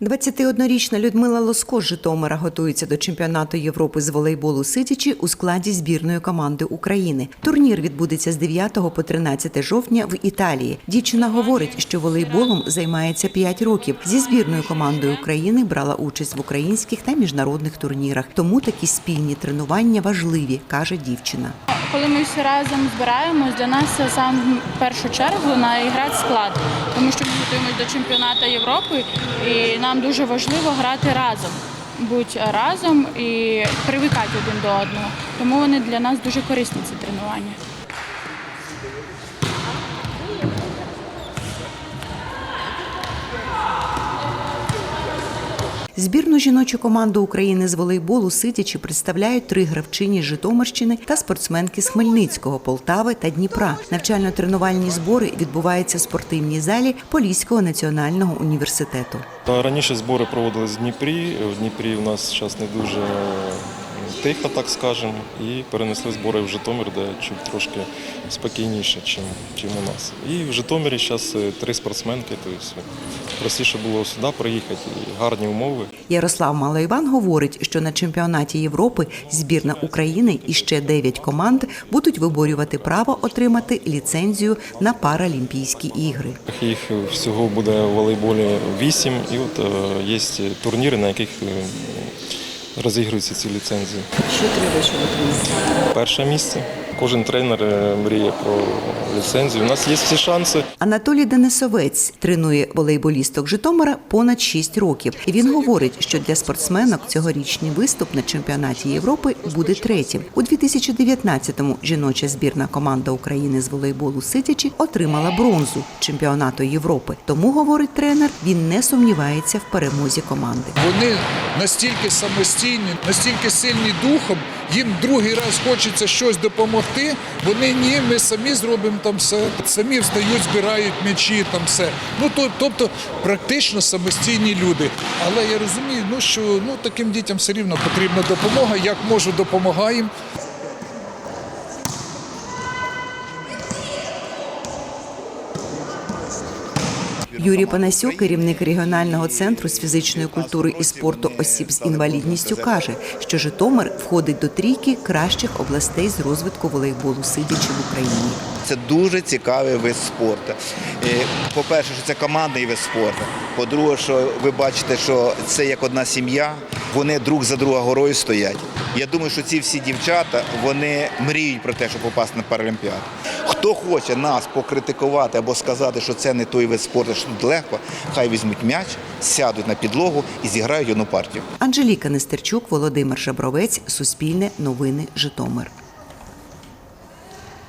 21-річна Людмила Лоско з Житомира готується до чемпіонату Європи з волейболу сидячи у складі збірної команди України. Турнір відбудеться з 9 по 13 жовтня в Італії. Дівчина говорить, що волейболом займається 5 років. Зі збірною командою України брала участь в українських та міжнародних турнірах. Тому такі спільні тренування важливі, каже дівчина. Коли ми всі разом збираємось, для нас це сам в першу чергу наіграти склад, тому що ми готуємося до чемпіонату Європи, і нам дуже важливо грати разом, бути разом і привикати один до одного. Тому вони для нас дуже корисні ці тренування. Збірну жіночу команду України з волейболу сидячи представляють три гравчині з Житомирщини та спортсменки з Хмельницького, Полтави та Дніпра. Навчально-тренувальні збори відбуваються в спортивній залі Поліського національного університету. Раніше збори проводились в Дніпрі. В Дніпрі у нас зараз не дуже тихо, так скажемо, і перенесли збори в Житомир, де чуть трошки спокійніше, чим, чим у нас. І в Житомирі зараз три спортсменки, тобто простіше було сюди приїхати, і гарні умови. Ярослав Малоїван говорить, що на чемпіонаті Європи збірна України і ще дев'ять команд будуть виборювати право отримати ліцензію на Паралімпійські ігри. Їх всього буде в волейболі вісім, і от е, є турніри, на яких е, розігруються ці ліцензії. Що треба, щоб отримати? Перше місце. Кожен тренер е, мріє про ліцензію. У нас є всі шанси. Анатолій Денисовець тренує волейболісток Житомира понад 6 років. І він говорить, що для спортсменок цьогорічний виступ на чемпіонаті Європи буде третім. У 2019-му жіноча збірна команда України з волейболу сидячи отримала бронзу чемпіонату Європи. Тому, говорить тренер, він не сумнівається в перемозі команди. Вони настільки самостійні, настільки сильні духом, їм другий раз хочеться щось допомогти. Вони ні, ми самі зробимо там все, самі встають, збирають м'ячі, там все. Ну то, тобто практично самостійні люди. Але я розумію, ну що ну таким дітям все рівно потрібна допомога. Як можу, допомагаємо. Юрій Панасюк, керівник регіонального центру з фізичної культури і спорту осіб з інвалідністю, каже, що Житомир входить до трійки кращих областей з розвитку волейболу сидячи в Україні. Це дуже цікавий вид спорту. Е, По-перше, що це командний вид спорту. По-друге, що ви бачите, що це як одна сім'я, вони друг за друга горою стоять. Я думаю, що ці всі дівчата вони мріють про те, щоб попасти на Паралімпіаду. Хто хоче нас покритикувати або сказати, що це не той вид спорту, що тут легко, хай візьмуть м'яч, сядуть на підлогу і зіграють одну партію. Анжеліка Нестерчук, Володимир Шабровець, Суспільне, Новини, Житомир.